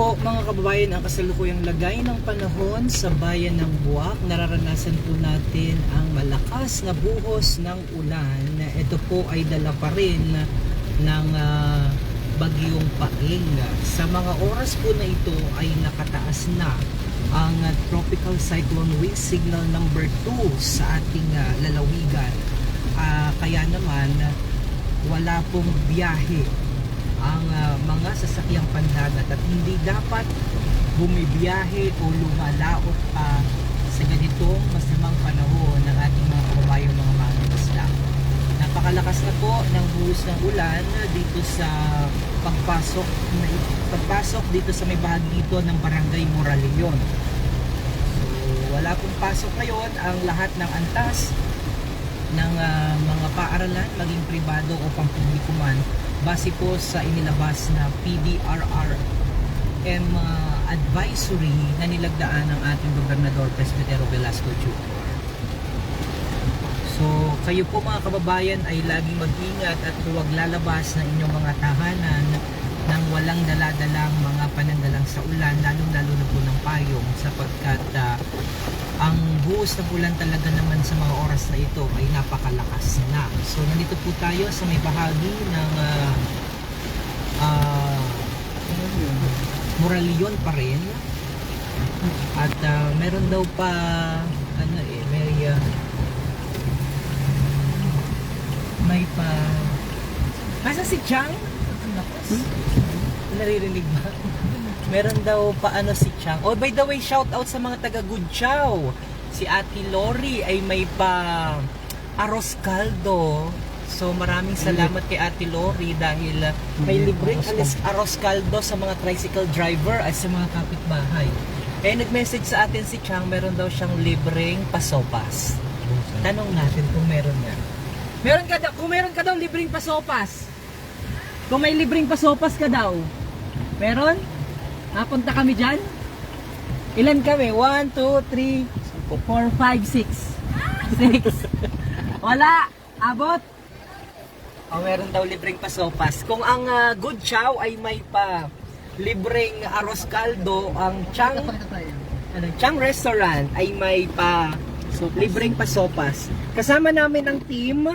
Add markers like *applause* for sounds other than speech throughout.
po mga kababayan ang kasalukuyang lagay ng panahon sa bayan ng Buwak. Nararanasan po natin ang malakas na buhos ng ulan. Ito po ay dala pa rin ng ah, bagyong paing. Sa mga oras po na ito ay nakataas na ang ah, tropical cyclone wind signal number 2 sa ating ah, lalawigan. Ah, kaya naman wala pong biyahe ang ah, mga sasakyang pandagat at hindi dapat bumibiyahe o lumalaot pa sa ganitong masamang panahon ng ating mga kababayang mga mangingisda. Napakalakas na po ng buhos ng ulan dito sa pagpasok na pagpasok dito sa may bahagi ito ng Barangay Moraleon. So, wala pong pasok ngayon ang lahat ng antas ng ah, mga paaralan, maging pribado o pampubliko man, base po sa inilabas na PDRRM ah, advisory na nilagdaan ng ating Gobernador Presbytero Velasco Jr. So, kayo po mga kababayan ay laging mag-ingat at huwag lalabas ng inyong mga tahanan ng walang daladalang mga panandalang sa ulan, lalong-lalo na po ng payong sapagkat buhos ng ulan talaga naman sa mga oras na ito ay napakalakas na. So, nandito po tayo sa may bahagi ng ah, ah, Moraleon pa rin. At ah, meron daw pa ano eh, may ah, may pa Asa si Chang? Nakas. Naririnig ba? *laughs* Meron daw pa ano si Chang. Oh, by the way, shout out sa mga taga Gudchaw. Si Ate Lori ay may pa aros caldo. So maraming salamat kay Ate Lori dahil uh, may libreng alis aros caldo sa mga tricycle driver at sa mga kapitbahay. Eh nag-message sa atin si Chang, meron daw siyang libreng pasopas. Tanong natin kung meron nga. Meron ka daw, kung meron ka daw libreng pasopas. Kung may libreng pasopas ka daw. Meron? Napunta kami dyan? Ilan kami? 1, 2, 3, 4, 5, 6. 6. Wala. Abot. O meron daw libreng pasopas. Kung ang ah, good chow ay may pa libreng arroz caldo, ang Chang ano, Chang Restaurant ay may pa libreng pasopas. Kasama namin ang team.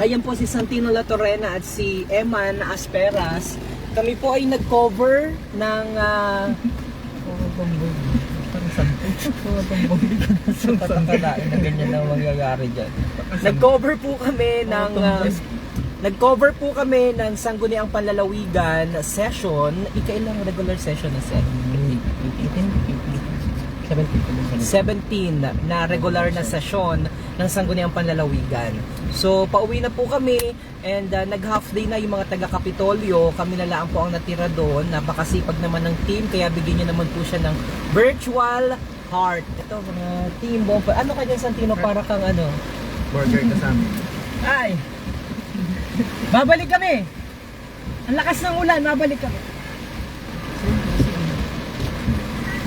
Ayan po si Santino La Torrena at si Eman Asperas. Kami po ay nag-cover ng *laughs* uh, Patakalain na ganyan na mangyayari dyan. Nag-cover po kami ng ah, Nag-cover po kami ng Sangguniang Panlalawigan session. Ikailang regular session na set? 17 na regular na session ng Sangguniang Panlalawigan. So, pauwi na po kami and uh, nag-half day na yung mga taga-Kapitolyo. Kami na lang po ang natira doon. Napakasipag naman ng team kaya bigyan niyo naman po siya ng virtual heart. Ito, mga team bomb. Ano kanya Santino para kang ano? Burger kasama. Ay! Babalik kami! Ang lakas ng ulan, babalik kami.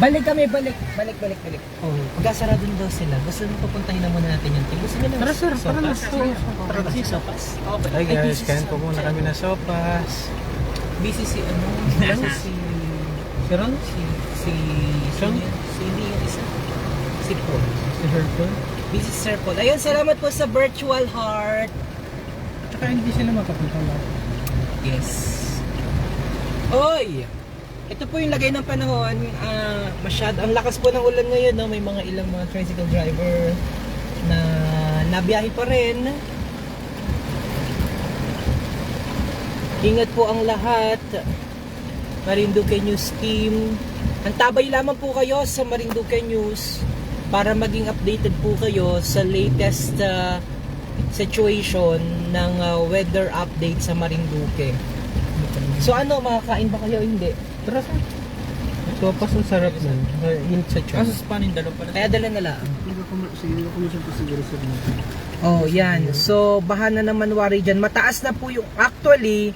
Balik kami, balik. Balik, balik, balik. Oh, pagkasara din daw sila. Gusto nyo pupuntahin na muna natin yung team. Gusto nyo na Tara, sir, tara na. Tara na. Sopas. Hi guys, busy kain po muna Sopas. kami na sopas. Busy si ano? *laughs* Busy si... Si Ron? Si... Si... Sean? Si, si hindi yung isa. Si Paul. Si Hercule? Busy si Sir Paul. Ayun, salamat po sa virtual heart. Tsaka hindi sila makapunta lang. Yes. Oy! Ito po yung lagay ng panahon. ah masyad, ang lakas po ng ulan ngayon. No? May mga ilang mga tricycle driver na nabiyahe pa rin. Ingat po ang lahat. Marinduque News Team. Antabay lamang po kayo sa Marinduque News para maging updated po kayo sa latest ah, situation ng ah, weather update sa Marinduque. So ano, makakain ba kayo hindi? Tara sir. Sopas ang sarap nun. Yun sa Kaso sa panin, dalawa pala. Kaya dala na lang. Sige, commission po siguro sir. Oh, yan. So, bahan na naman wari dyan. Mataas na po yung, actually,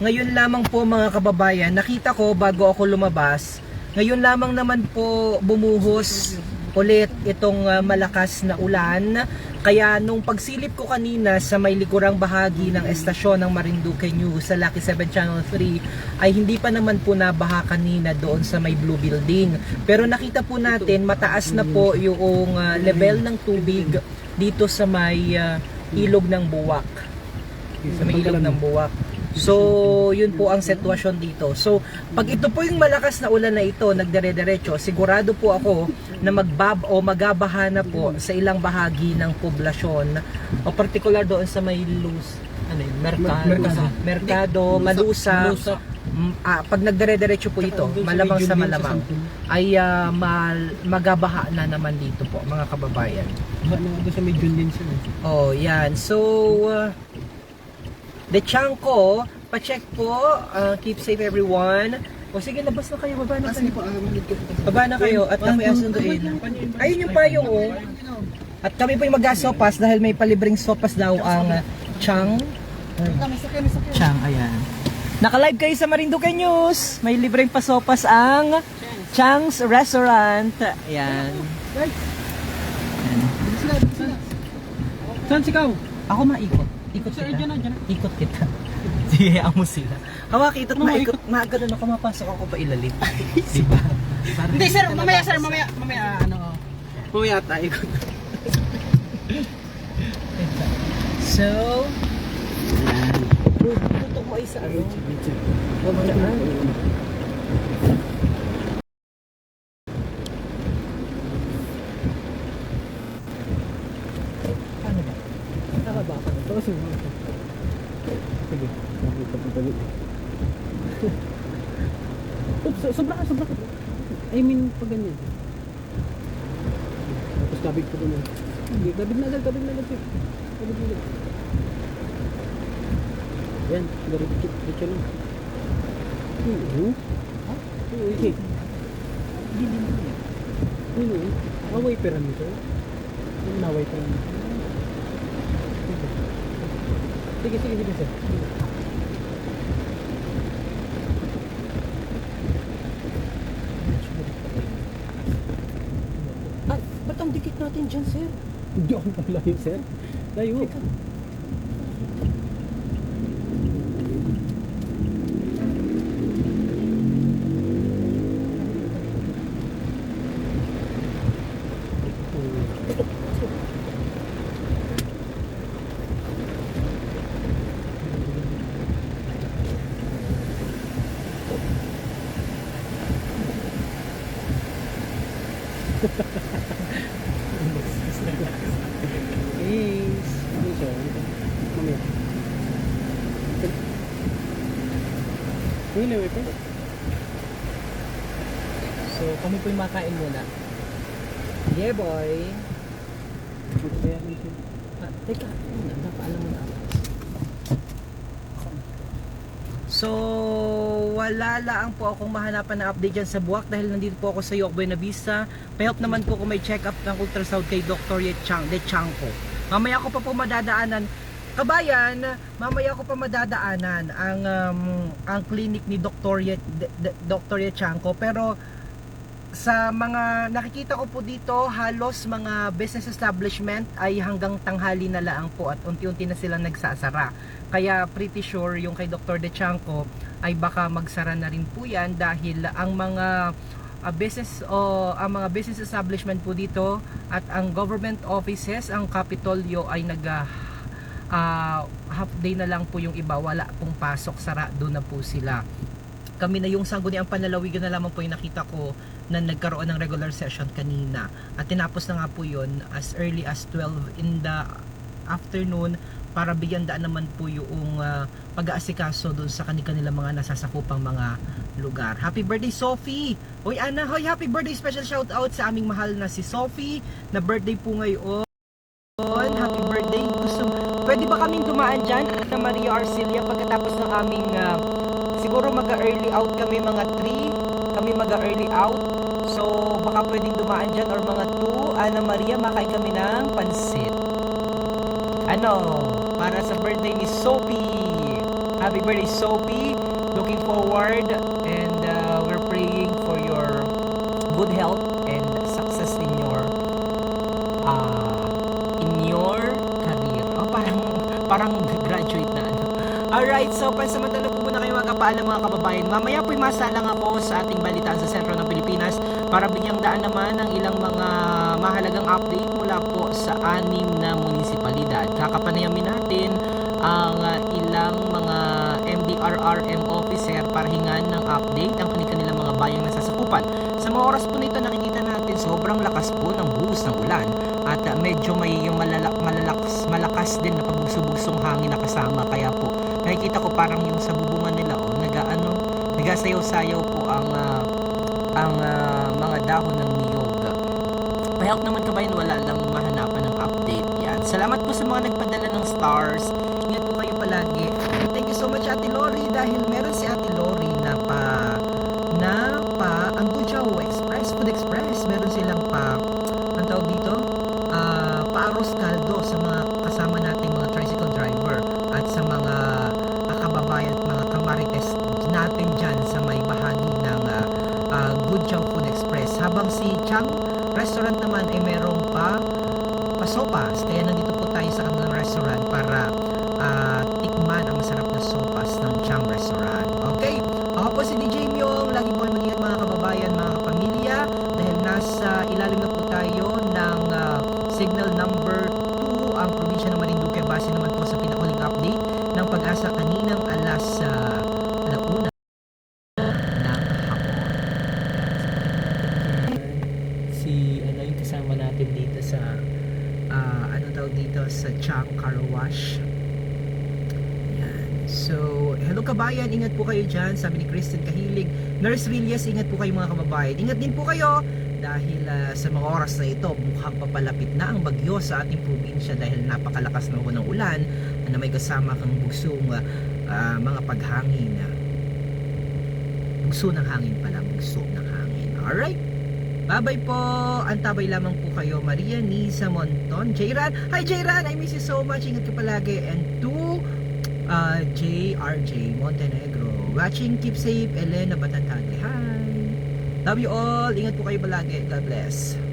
ngayon lamang po mga kababayan, nakita ko bago ako lumabas, ngayon lamang naman po bumuhos ulit itong ah, malakas na ulan Kaya nung pagsilip ko kanina sa may likurang bahagi ng estasyon ng Marinduque News sa Lucky 7 Channel 3 ay hindi pa naman po nabaha kanina doon sa may Blue Building. Pero nakita po natin mataas na po yung ah, level ng tubig dito sa may ah, ilog ng Buwak. Sa may ilog ng Buwak. So, yun po ang sitwasyon dito. So, pag ito po yung malakas na ulan na ito, nagdire-diretso, sigurado po ako na magbab o magabaha na po sa ilang bahagi ng poblasyon o particular doon sa may luz, ano yun, merkado, Merkado. merkado, malusa, Mm, ah, pag nagdire-diretso po ito, malamang sa malamang, ay ah, mal- magabaha na naman dito po, mga kababayan. Doon sa may din sila. Oh, yan. So, uh, the Chanko, pa-check po. Uh, keep safe everyone. O sige, labas na kayo. Baba na kayo. Baba na kayo at kami asunduin. Ayun yung payong oh. At kami po yung mag-sopas dahil may palibreng sopas daw ang Chang. Chang, ayan. Naka-live kayo sa Marinduque News. May libreng pasopas ang Chang's Restaurant. Ayan. Saan sikaw? Ako maikot. Ikot Sir, kita. dyan na, dyan na. Ikot kita. *laughs* Sige, amo sila. Hawak ikot, Ano, maikot. Maaga na ako mapasok ako pa ilalim. *laughs* diba? Parang Hindi sir, mamaya sir, mamaya, mamaya ano. Mamaya tayo ko. *laughs* So, tutok mo ay sa ano? Pabayaan. Paano ba? Nakaba ka na. Oo, sige. Sige, makita po dali. Oops, so- sobra ka, sobra ka. I mean, pag ganyan. Kabig ko doon. Hindi, kabig na agad, kabig na agad. sir. Kabig na agad. Yan, diretso diretso lang. Oo. Ha? Oo, okay. Hindi din mo yan. Oo. Away pera nito. Naway pera nito. Sige, sige, sige. Ay, natin dyan, sir? Hindi ako malayo, sir. Layo. Yes. Hindi na, wait. So, kami po yung makain muna. Yeah, boy. Kaya siya? Ah, teka, napaalam mo na ako. So, wala lang po akong mahanapan na update dyan sa buwak dahil nandito po ako sa York Buena Vista. Pa-help naman po kung may check-up ng ultrasound kay Dr. Yechang, Lechangko. Mamaya ko pa po madadaanan. Kabayan, mamaya ko pa madadaanan ang um, ang clinic ni Dr. Ye, Dr. Yechangko pero sa mga nakikita ko po dito, halos mga business establishment ay hanggang tanghali na lang po at unti-unti na silang nagsasara. Kaya pretty sure yung kay Dr. De Chanco ay baka magsara na rin po yan dahil ang mga uh, business o ang mga business establishment po dito at ang government offices, ang Capitolio ay nag uh, uh, half day na lang po yung iba, wala pong pasok, sara doon na po sila kami na yung sangguniang panlalawigan na lamang po yung nakita ko na nagkaroon ng regular session kanina at tinapos na nga po yun as early as 12 in the afternoon para bigyan daan naman po yung ah, pag-aasikaso doon sa kanilang mga nasasakupang mga lugar. Happy birthday Sophie! Hoy Ana, hoy happy birthday special shout out sa aming mahal na si Sophie na birthday po ngayon. Pwede ba kaming dumaan dyan na Maria Arcelia pagkatapos ng aming ah, siguro mag-early out kami mga 3 kami mag-early out? So baka pwedeng dumaan dyan or mga 2 Ana Maria makain kami ng pansit. Ano para sa birthday ni Sophie. Happy birthday Sophie. Looking forward and uh, we're praying for your good health and success in your uh, in your Parang graduate na ano. Alright, so pansamantala po muna kayo mga kapaalam mga kababayan. Mamaya po'y masalang ako sa ating balitaan sa sentro ng Pilipinas para bigyang daan naman ng ilang mga mahalagang update mula po sa anim na munisipalidad. Kakapanayamin natin ang ilang mga MDRRM officer para hingan ng update ang kanilang bayang nasasakupan. Sa mga oras po nito nakikita natin sobrang lakas po ng buhos ng ulan at uh, medyo may yung malala, malalakas, malakas din na pabugso-bugsong hangin na kasama kaya po nakikita ko parang yung sa bubungan nila o nagaano nagasayaw-sayaw po ang ah, ang ah, mga dahon ng niyog. Pahawak naman kabayan wala lang mahanapan ng update yan. Salamat po sa mga nagpadala ng stars. Ingat po kayo palagi. Thank you so much Ate Lori dahil meron si Ate Lori na pa na pa ang Gujaw Express Food Express meron silang pa ang tawag dito ah pa-arroz caldo sa mga kasama nating mga tricycle driver at sa mga ah, kababayan at mga kamarites natin dyan sa may bahagi ng uh, uh, Gujaw Food Express. Habang si Chang Restaurant naman ay merong pa pasopas kaya nandito po tayo sa kanilang restaurant para ah, tikman ang masarap na sopas ng Chang Restaurant. okay ako po si DJ Myong lagi po kayo mag-ingat mga kababayan mga kapamilya dahil nasa ilalim na po tayo ng ah, signal number 2 ang probinsya ng Marinduque base naman po sa pinakuling update ng pag-asa kaninang alas uh, alauna ng hapon. Si ano yung kasama natin dito sa ah, ano tawag dito sa Chang Car Wash. Yan. So, hello kabayan, ingat po kayo dyan. Sabi ni Kristen Kahilig. Nurse Villas, ingat po kayo mga kababayan. Ingat din po kayo dahil ah, sa mga oras na ito, mukhang papalapit na ang bagyo sa ating probinsya dahil napakalakas na ng ulan na may kasama kang bugsong ah, ah, mga paghangin. Bugso ng hangin pala, bugso ng hangin. Alright? Bye-bye po. Antabay lamang po kayo. Maria Nisa Monton. Jayran. Hi Jayran. I miss you so much. Ingat ka palagi. And to uh, JRJ Montenegro. Watching. Keep safe. Elena Batantagli. Hi. Love you all. Ingat po kayo palagi. God bless.